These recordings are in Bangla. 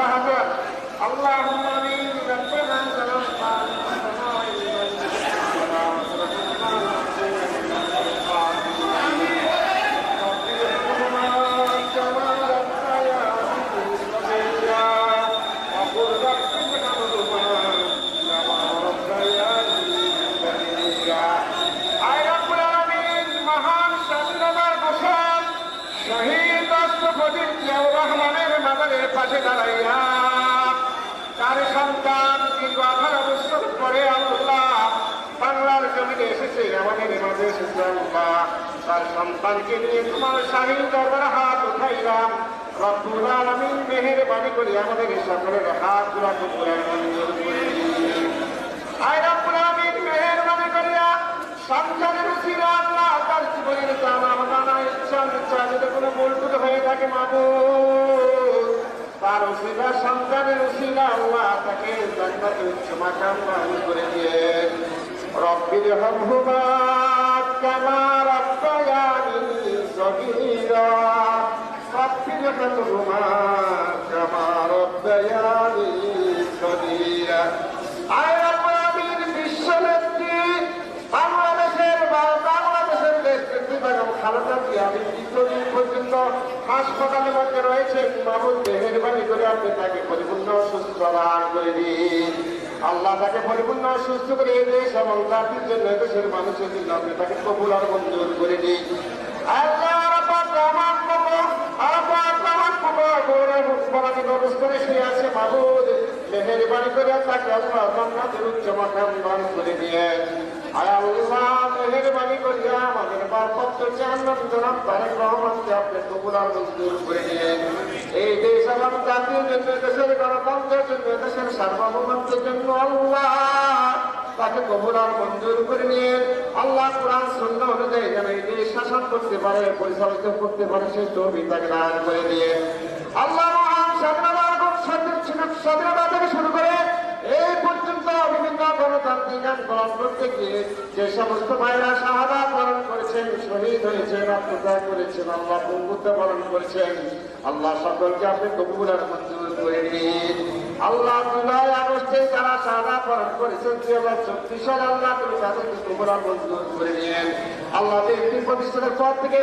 أحد اللهم من ربنا রাষ্ট্রপতি জিয়াউর রহমানের মাদারের পাশে দাঁড়াইয়া, তার সন্তান দীর্ঘ আঠারো বছর পরে আল্লাহ বাংলার জমিনে এসেছে, আমাদের মাঝে এসেছে আল্লাহ। তার সন্তানকে নিয়ে তোমার স্বামীর দরবার হাত উঠাইলাম। রব্বুল আলামিন মেহেরবানি করে আমাদের সকলের হাতগুলা করে দিন। আয় রব্বুল আলামিন মেহেরবানি করিয়া সন্তানের উচিত আল্লাহ তার জীবনের জানা জানা ইচ্ছা ইচ্ছা যদি কোনো ভুল থাকে মাবুদ তার উসিলা সন্তানের উসিলা আল্লাহ তাকে জান্নাতে উচ্চ মাকাম পালন করে দিয়ে। রব্বির হামহুমা কামা রাব্বায়ানি সগীরা। রব্বির খালেদা জিয়া দীর্ঘদিন পর্যন্ত হাসপাতালের মধ্যে রয়েছে মামুন মেহরবানি করে আপনি তাকে পরিপূর্ণ সুস্থ দান করে দিন। আল্লাহ তাকে পরিপূর্ণ সুস্থ করে দেশ এবং জাতির জন্য দেশের মানুষের জন্য আপনি তাকে কবুল আর মঞ্জুর করে দিন। আল্লাহ মেহেরবানি করে তাকে আল্লাহ জান্নাতের উচ্চ মাকাম করে দিয়ে। আয় আল্লাহ করিয়া দেশের গণতন্ত্রের জন্য আল্লাহ তাকে কবুল আর মঞ্জুর করে নিয়ে আল্লাহ কোরআন, সুন্নাহ অনুযায়ী যেন এই দেশ শাসন করতে পারে, পরিচালিত করতে পারে, সেই তৌফিক তাকে দান করে দিয়ে আন্দোলন করতে গিয়ে যে সমস্ত ভাইরা শাহাদা পালন করেছেন, শহীদ হয়েছেন, আত্মত্যাগ করেছেন, আল্লাহ বন্ধুত্ব পালন করেছেন, আল্লাহ সকলকে আপনি কবুল আর মঞ্জুর করে দিন আল্লাহ জুলাই আগস্টে যারা শাহাদা পালন করেছেন, দুই হাজার চব্বিশ সালে আল্লাহ তুমি তাদেরকে কবুল আর মঞ্জুর করে নিন। আল্লাহ বিএনপি প্রতিষ্ঠানের পর থেকে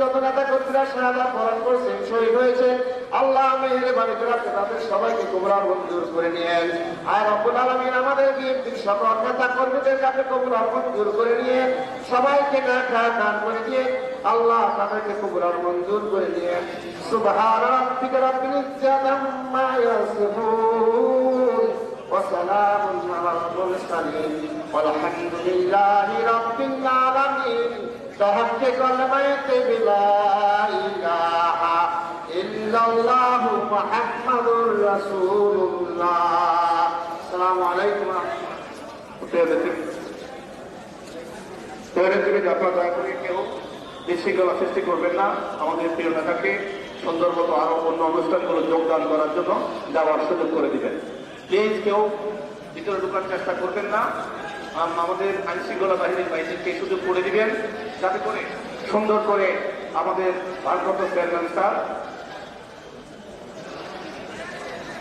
যত নেতা কর্মীরা শাহাদা পালন করেছেন, শহীদ হয়েছেন আল্লাহ মেহেরবানি করে আপনি তাদের সবাইকে কবুল আর মঞ্জুর করে নিয়েন আর রব্বুল আলামিন আমাদের বিএনপির সকল নেতা কর্মীদের কাছে কবুল আর মঞ্জুর করে নিয়ে সবাইকে দেখা দান করে দিয়ে আল্লাহ তাদেরকে কবুল আর মঞ্জুর করে নিয়ে সুবহান রাব্বিকা রাব্বিল ইজ্জাতি আম্মা ইয়াসিফুন وسلام على المرسلين والحمد لله رب العالمين تحقق الميت بلا إله إلا الله محمد رسول الله السلام عليكم তৈরি থেকে আপনারা দয়া করে কেউ বিশৃঙ্খলা সৃষ্টি করবেন না আমাদের প্রিয় নেতাকে সুন্দর মতো আরো অন্য অনুষ্ঠানগুলো যোগদান করার জন্য যাওয়ার সুযোগ করে দিবেন প্লিজ কেউ ভিতরে ঢোকার চেষ্টা করবেন না আম- আমাদের আইন শৃঙ্খলা বাহিনীর বাইরেকে সুযোগ করে দিবেন যাতে করে সুন্দর করে আমাদের ভারপ্রাপ্ত চেয়ারম্যান স্যার